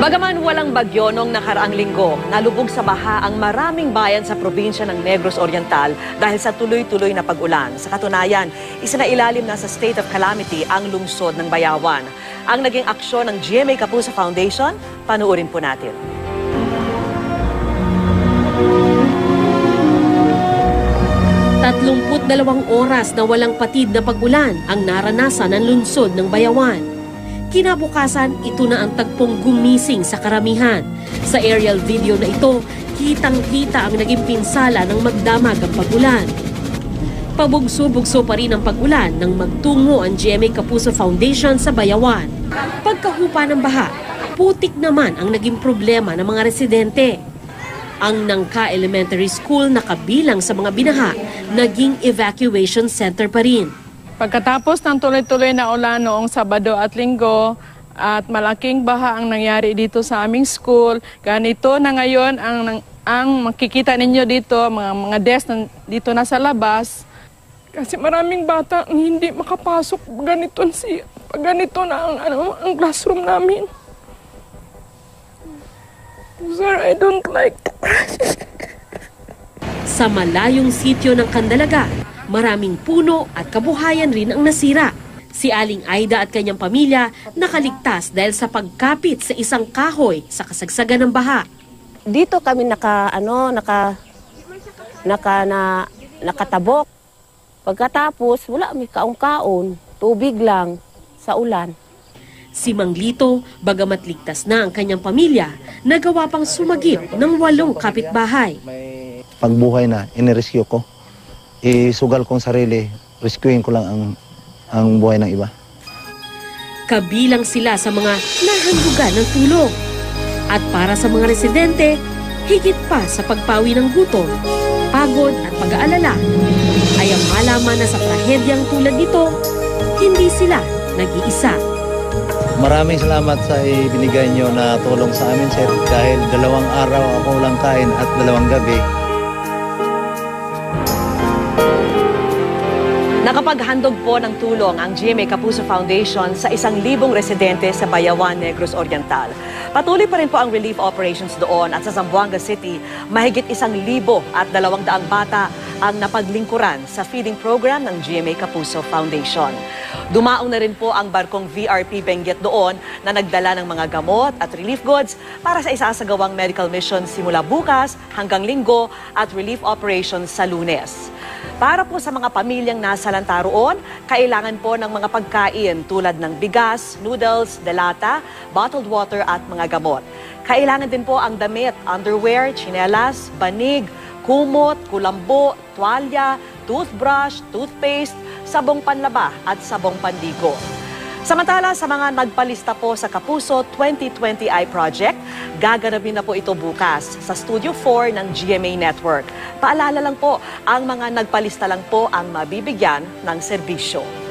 Bagaman walang bagyo noong nakaraang linggo, nalubog sa baha ang maraming bayan sa probinsya ng Negros Oriental dahil sa tuloy-tuloy na pag-ulan. Sa katunayan, isinailalim na sa state of calamity ang lungsod ng Bayawan. Ang naging aksyon ng GMA Kapuso Foundation, panuorin po natin. Tatlumput dalawang oras na walang patid na pag-ulan ang naranasan ng lungsod ng Bayawan. Kinabukasan, ito na ang tagpong gumising sa karamihan. Sa aerial video na ito, kitang-kita ang naging pinsala ng magdamag ang pag-ulan. Pabugso-bugso pa rin ang pag-ulan nang magtungo ang GMA Kapuso Foundation sa Bayawan. Pagkahupa ng baha, putik naman ang naging problema ng mga residente. Ang Nangka Elementary School na kabilang sa mga binaha, naging evacuation center pa rin. Pagkatapos ng tuloy-tuloy na ulan noong Sabado at Linggo at malaking baha ang nangyari dito sa aming school, ganito na ngayon ang, ang, makikita ninyo dito, mga, mga desk na, dito na sa labas. Kasi maraming bata ang hindi makapasok ganito, si, ganito na ang, ano, ang classroom namin. Sir, I don't like Sa malayong sityo ng Kandalaga, maraming puno at kabuhayan rin ang nasira. Si Aling Aida at kanyang pamilya nakaligtas dahil sa pagkapit sa isang kahoy sa kasagsagan ng baha. dito kami naka ano naka naka na nakatabok. Pagkatapos wala mi kaong-kaon, tubig lang sa ulan. Si Manglito, bagamat ligtas na ang kanyang pamilya, nagawa pang sumagip ng walong kapitbahay. pagbuhay na, inirescue ko. Isugal kong sarili, rescuing ko lang ang, ang buhay ng iba. Kabilang sila sa mga nahandugan ng tulong. At para sa mga residente, higit pa sa pagpawi ng gutom, pagod at pag-aalala, ay ang malaman na sa trahedyang tulad nito, hindi sila nag-iisa. Maraming salamat sa ibinigay nyo na tulong sa amin, sir. Dahil dalawang araw ako lang kain at dalawang gabi, Nakapaghandog po ng tulong ang GMA Kapuso Foundation sa isang libong residente sa Bayawan, Negros Oriental. Patuloy pa rin po ang relief operations doon at sa Zamboanga City, mahigit isang libo at dalawang daang bata ang napaglingkuran sa feeding program ng GMA Kapuso Foundation. Dumaong na rin po ang barkong VRP Benguet doon na nagdala ng mga gamot at relief goods para sa isasagawang medical mission simula bukas hanggang linggo at relief operations sa lunes. Para po sa mga pamilyang nasa lantaroon, kailangan po ng mga pagkain tulad ng bigas, noodles, delata, bottled water at mga gamot. Kailangan din po ang damit, underwear, chinelas, banig, kumot, kulambo, tuwalya, toothbrush, toothpaste, sabong panlaba at sabong pandigo. Samantala, sa mga nagpalista po sa Kapuso 2020i Project, gaganapin na po ito bukas sa Studio 4 ng GMA Network. Paalala lang po, ang mga nagpalista lang po ang mabibigyan ng serbisyo.